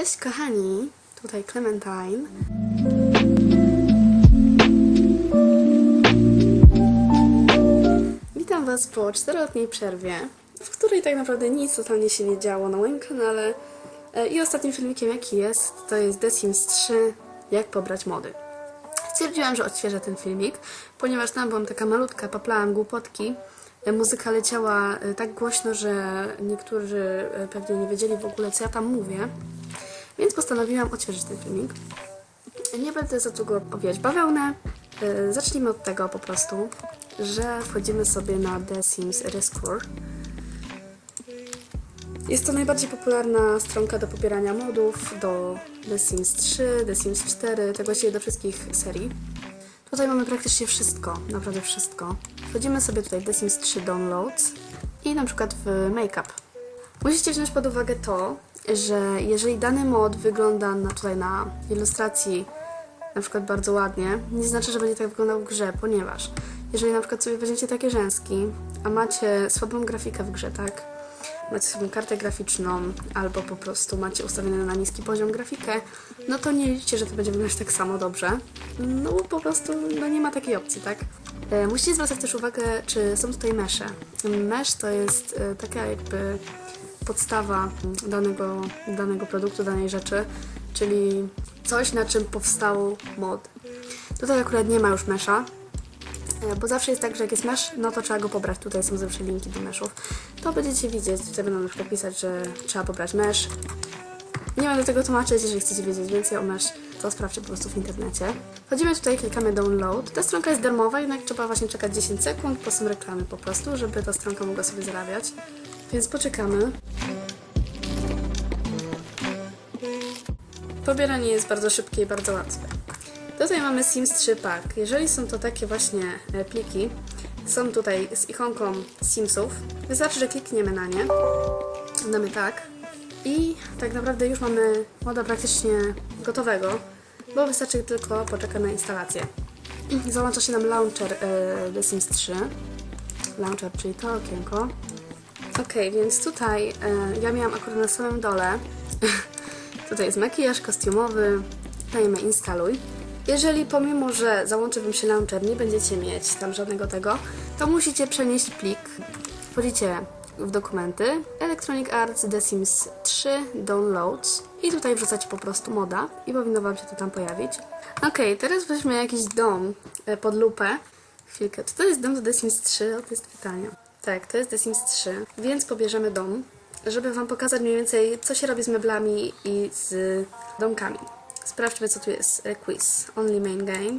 Cześć kochani, tutaj Clementine. Witam Was po czteroletniej przerwie, w której tak naprawdę nic totalnie się nie działo na moim kanale. E, I ostatnim filmikiem jaki jest, to jest The Sims 3, jak pobrać mody. Stwierdziłam, że odświeżę ten filmik, ponieważ tam byłam taka malutka, paplałam głupotki. E, Muzyka leciała e, tak głośno, że niektórzy pewnie nie wiedzieli w ogóle, co ja tam mówię. Więc postanowiłam odświeżyć ten filmik. Nie będę za długo owijać bawełnę. E, Zacznijmy od tego po prostu, że wchodzimy sobie na The Sims Rescore. Jest to najbardziej popularna stronka do pobierania modów do The Sims 3, The Sims 4, tak właściwie do wszystkich serii. Tutaj mamy praktycznie wszystko, naprawdę wszystko. Wchodzimy sobie tutaj w The Sims 3 Downloads i na przykład w Makeup. Musicie wziąć pod uwagę to, że jeżeli dany mod wygląda na, tutaj na ilustracji na przykład bardzo ładnie, nie znaczy, że będzie tak wyglądał w grze, ponieważ jeżeli na przykład sobie weźmiecie takie rzęski, a macie słabą grafikę w grze, tak? Macie sobie kartę graficzną, albo po prostu macie ustawione na niski poziom grafikę, no to nie liczcie, że to będzie wyglądać tak samo dobrze. No bo po prostu no nie ma takiej opcji, tak? E, musicie zwracać też uwagę, czy są tutaj mesze. Mesh to jest e, taka jakby podstawa danego, danego produktu, danej rzeczy, czyli coś, na czym powstał mod. Tutaj akurat nie ma już mesza, e, bo zawsze jest tak, że jak jest mesh, no to trzeba go pobrać. Tutaj są zawsze linki do meshów. To będziecie widzieć, tutaj będą na przykład pisać, że trzeba pobrać mesh. Nie będę tego tłumaczyć, jeżeli chcecie wiedzieć więcej o mesh, to sprawdźcie po prostu w internecie. Wchodzimy tutaj, klikamy download. Ta stronka jest darmowa, jednak trzeba właśnie czekać 10 sekund, bo są reklamy po prostu, żeby ta stronka mogła sobie zarabiać. Więc poczekamy. Pobieranie jest bardzo szybkie i bardzo łatwe. Tutaj mamy Sims 3 Pack. Jeżeli są to takie właśnie e, pliki, są tutaj z ikonką Simsów, wystarczy, że klikniemy na nie. Damy tak. I tak naprawdę już mamy moda praktycznie gotowego, bo wystarczy tylko poczekać na instalację. Załącza się nam launcher e, The Sims 3. Launcher, czyli to okienko. Ok, więc tutaj e, ja miałam akurat na samym dole. tutaj jest makijaż kostiumowy. Dajemy instaluj. Jeżeli pomimo, że załączy Wam się launcher, nie będziecie mieć tam żadnego tego, to musicie przenieść plik. Wchodzicie w dokumenty Electronic Arts The Sims 3 Downloads i tutaj wrzucacie po prostu moda i powinno Wam się to tam pojawić. Ok, teraz weźmy jakiś dom e, pod lupę. Chwilkę, czy to jest dom do The Sims 3? O, to jest pytanie. Tak, to jest The Sims 3, więc pobierzemy dom, żeby Wam pokazać mniej więcej, co się robi z meblami i z domkami. Sprawdźmy, co tu jest. E, Quiz. Only main game.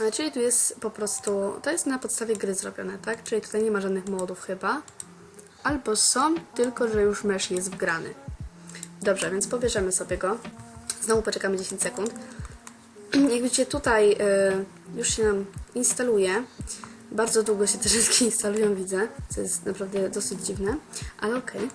E, Czyli tu jest po prostu, to jest na podstawie gry zrobione, tak? Czyli tutaj nie ma żadnych modów chyba. Albo są, tylko że już mesh jest wgrany. Dobrze, więc pobierzemy sobie go. Znowu poczekamy 10 sekund. Jak widzicie, tutaj y, już się nam instaluje. Bardzo długo się te wszystkie instalują, widzę, co jest naprawdę dosyć dziwne, ale okej.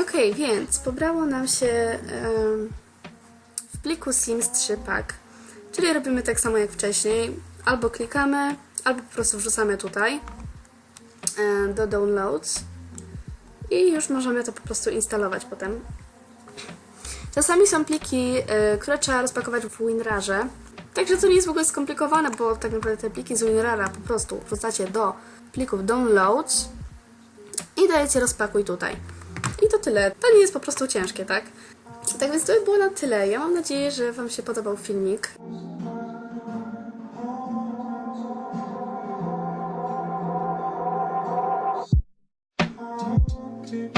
Okej, więc pobrało nam się w pliku Sims 3 Pack, czyli robimy tak samo jak wcześniej. Albo klikamy, albo po prostu wrzucamy tutaj e, do downloads i już możemy to po prostu instalować potem. Czasami są pliki, y, które trzeba rozpakować w WinRarze. Także to nie jest w ogóle skomplikowane, bo tak naprawdę te pliki z WinRara po prostu wrzucacie do plików downloads i dajecie rozpakuj tutaj. I to tyle. To nie jest po prostu ciężkie, tak? Tak więc to by było na tyle. Ja mam nadzieję, że Wam się podobał filmik. keep you